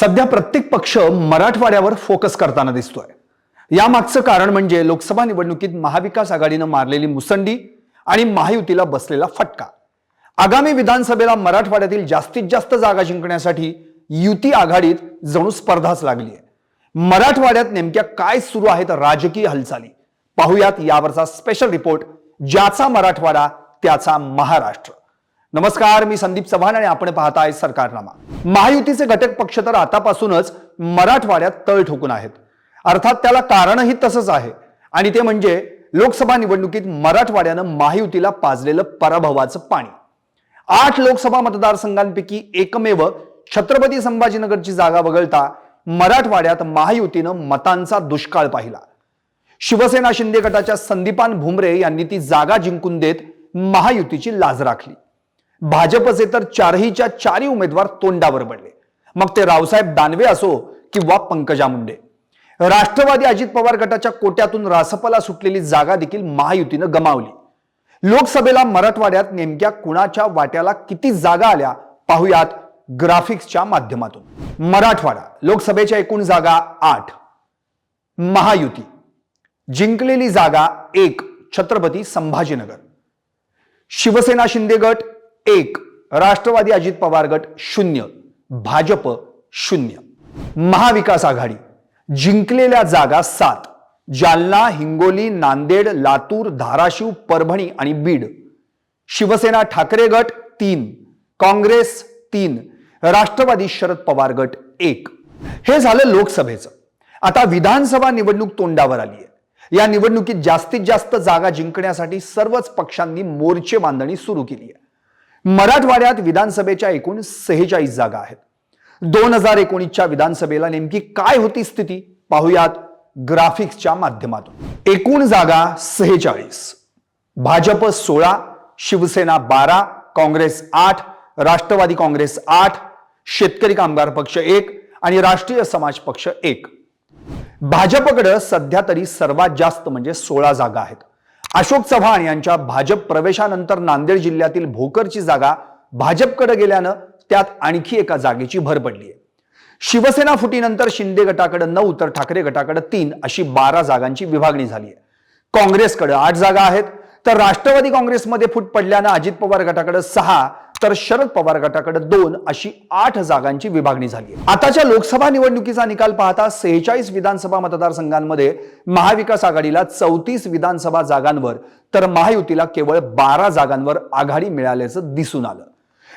सध्या प्रत्येक पक्ष मराठवाड्यावर फोकस करताना दिसतोय. यामागचं कारण म्हणजे लोकसभा निवडणुकीत महाविकास आघाडीनं मारलेली मुसंडी आणि महायुतीला बसलेला फटका. आगामी विधानसभेला मराठवाड्यातील जास्तीत जास्त जागा जिंकण्यासाठी युती आघाडीत जणू स्पर्धाच लागली आहे मराठवाड्यात नेमक्या काय सुरू आहेत राजकीय हालचाली. पाहुयात यावरचा स्पेशल रिपोर्ट ज्याचा मराठवाडा त्याचा महाराष्ट्र. नमस्कार मी संदीप चव्हाण आणि आपण पाहताय सरकारनामा. महायुतीचे घटक पक्ष तर आतापासूनच मराठवाड्यात तळ ठोकून आहेत. अर्थात त्याला कारणही तसंच आहे. आणि ते म्हणजे लोकसभा निवडणुकीत मराठवाड्यानं महायुतीला पाजलेलं पराभवाचं पाणी. आठ लोकसभा मतदारसंघांपैकी एकमेव छत्रपती संभाजीनगरची जागा वगळता मराठवाड्यात महायुतीनं मतांचा दुष्काळ पाहिला. शिवसेना शिंदे गटाच्या संदीपान भुमरे यांनी ती जागा जिंकून देत महायुतीची लाज राखली. भाजपचे तर चारहीच्या चारही उमेदवार तोंडावर पडले. मग ते रावसाहेब दानवे असो किंवा पंकजा मुंडे. राष्ट्रवादी अजित पवार गटाच्या कोट्यातून रासपला सुटलेली जागा देखील महायुतीनं गमावली. लोकसभेला मराठवाड्यात नेमक्या कुणाच्या वाट्याला किती जागा आल्या पाहुयात ग्राफिक्सच्या माध्यमातून. मराठवाडा लोकसभेच्या एकूण जागा आठ. महायुती. जिंकलेली जागा एक छत्रपती संभाजीनगर. शिवसेना शिंदे गट एक राष्ट्रवादी अजित पवार गट शून्य भाजप शून्य. महाविकास आघाडी जिंकलेल्या जागा सात. जालना हिंगोली नांदेड लातूर धाराशिव परभणी आणि बीड. शिवसेना ठाकरे गट तीन काँग्रेस तीन राष्ट्रवादी शरद पवार गट एक. हे झालं लोकसभेचं. आता विधानसभा निवडणूक तोंडावर आली आहे. या निवडणुकीत जास्तीत जास्त जागा जिंकण्यासाठी सर्वच पक्षांनी मोर्चे बांधणी सुरू केली आहे. मराठवाड्यात विधानसभेच्या एकूण सेहेचाळीस जागा आहेत. दोन हजार एकोणीसच्या विधानसभेला नेमकी काय होती स्थिती पाहुयात ग्राफिक्सच्या माध्यमातून. एकूण जागा सेहेचाळीस. भाजप सोळा शिवसेना बारा काँग्रेस आठ राष्ट्रवादी काँग्रेस आठ शेतकरी कामगार पक्ष एक आणि राष्ट्रीय समाज पक्ष एक. भाजपकडं सध्या तरी सर्वात जास्त म्हणजे सोळा जागा आहेत. अशोक चव्हाण यांच्या भाजप प्रवेशानंतर नांदेड जिल्ह्यातील भोकरची जागा भाजपकडे गेल्यानं त्यात आणखी एका जागेची भर पडली आहे. शिवसेना फुटीनंतर शिंदे गटाकडे नऊ तर ठाकरे गटाकडे तीन अशी बारा जागांची विभागणी झाली आहे. काँग्रेसकडे आठ जागा आहेत तर राष्ट्रवादी काँग्रेसमध्ये फूट पडल्यानं अजित पवार गटाकडे सहा तर शरद पवार गटाकडे दोन अशी आठ जागांची विभागणी झाली आताच्या लोकसभा निवडणुकीचा निकाल पाहता सेहेचाळीस विधानसभा मतदारसंघांमध्ये महाविकास आघाडीला चौतीस विधानसभा जागांवर तर महायुतीला केवळ बारा जागांवर आघाडी मिळाल्याचं दिसून आलं.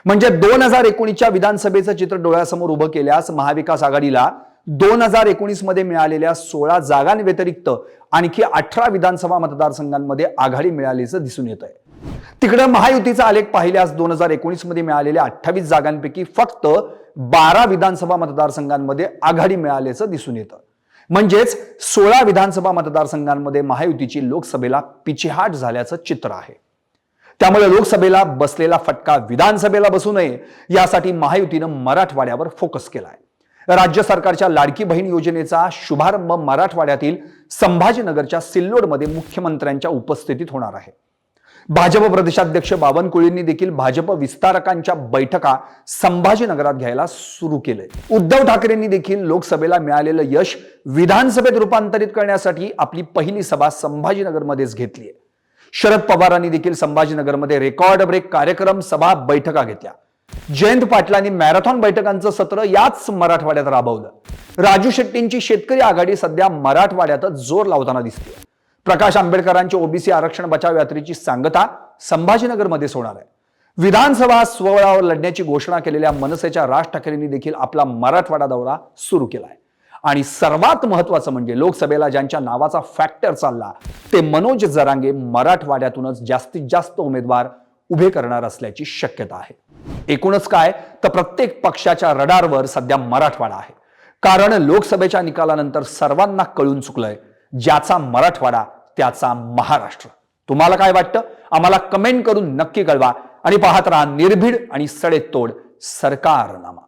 म्हणजे दोन हजार एकोणीसच्या विधानसभेचं चित्र डोळ्यासमोर उभं केल्यास महाविकास आघाडीला दोन हजार एकोणीसमध्ये मिळालेल्या सोळा जागांव्यतिरिक्त आणखी अठरा विधानसभा मतदारसंघांमध्ये आघाडी मिळाल्याचं दिसून येत आहे तिकडं महायुतीचा आलेख पाहिल्यास दोन हजार एकोणीसमध्ये मिळालेल्या अठ्ठावीस जागांपैकी फक्त बारा विधानसभा मतदारसंघांमध्ये आघाडी मिळाल्याचं दिसून येतं. म्हणजेच सोळा विधानसभा मतदारसंघांमध्ये महायुतीची लोकसभेला पिछेहाट झाल्याचं चित्र आहे. त्यामुळे लोकसभेला बसलेला फटका विधानसभेला बसू नये यासाठी महायुतीनं मराठवाड्यावर फोकस केलाय. राज्य सरकारच्या लाडकी बहीण योजनेचा शुभारंभ मराठवाड्यातील संभाजीनगरच्या सिल्लोडमध्ये मुख्यमंत्र्यांच्या उपस्थितीत होणार आहे. भाजप प्रदेशाध्यक्ष बावनकुळेंनी देखील भाजप विस्तारकांच्या बैठका संभाजीनगरात घ्यायला सुरू केलंय. उद्धव ठाकरेंनी देखील लोकसभेला मिळालेलं यश विधानसभेत रूपांतरित करण्यासाठी आपली पहिली सभा संभाजीनगरमध्येच घेतली आहे शरद पवारांनी देखील संभाजीनगरमध्ये रेकॉर्ड ब्रेक कार्यक्रम सभा बैठका घेतल्या. जयंत पाटलांनी मॅरेथॉन बैठकांचं सत्र याच मराठवाड्यात राबवलं. राजू शेट्टींची शेतकरी आघाडी सध्या मराठवाड्यातच जोर लावताना दिसते प्रकाश आंबेडकरांची ओबीसी आरक्षण बचाव यात्रेची सांगता संभाजीनगरमध्येच होणार आहे. विधानसभा स्वबळावर लढण्याची घोषणा केलेल्या मनसेच्या राज ठाकरेंनी देखील आपला मराठवाडा दौरा सुरू केलाय. आणि सर्वात महत्वाचं म्हणजे लोकसभेला ज्यांच्या नावाचा फॅक्टर चालला ते मनोज जरांगे मराठवाड्यातूनच जास्तीत जास्त उमेदवार उभे करणार असल्याची शक्यता आहे. एकूणच काय? तर प्रत्येक पक्षाच्या रडारवर सध्या मराठवाडा आहे. कारण लोकसभेच्या निकालानंतर सर्वांना कळून चुकलंय ज्याचा मराठवाडा त्याचा महाराष्ट्र. तुम्हाला काय वाटतं? आम्हाला कमेंट करून नक्की कळवा आणि पाहत राहा निर्भीड आणि सडेतोड सरकारनामा.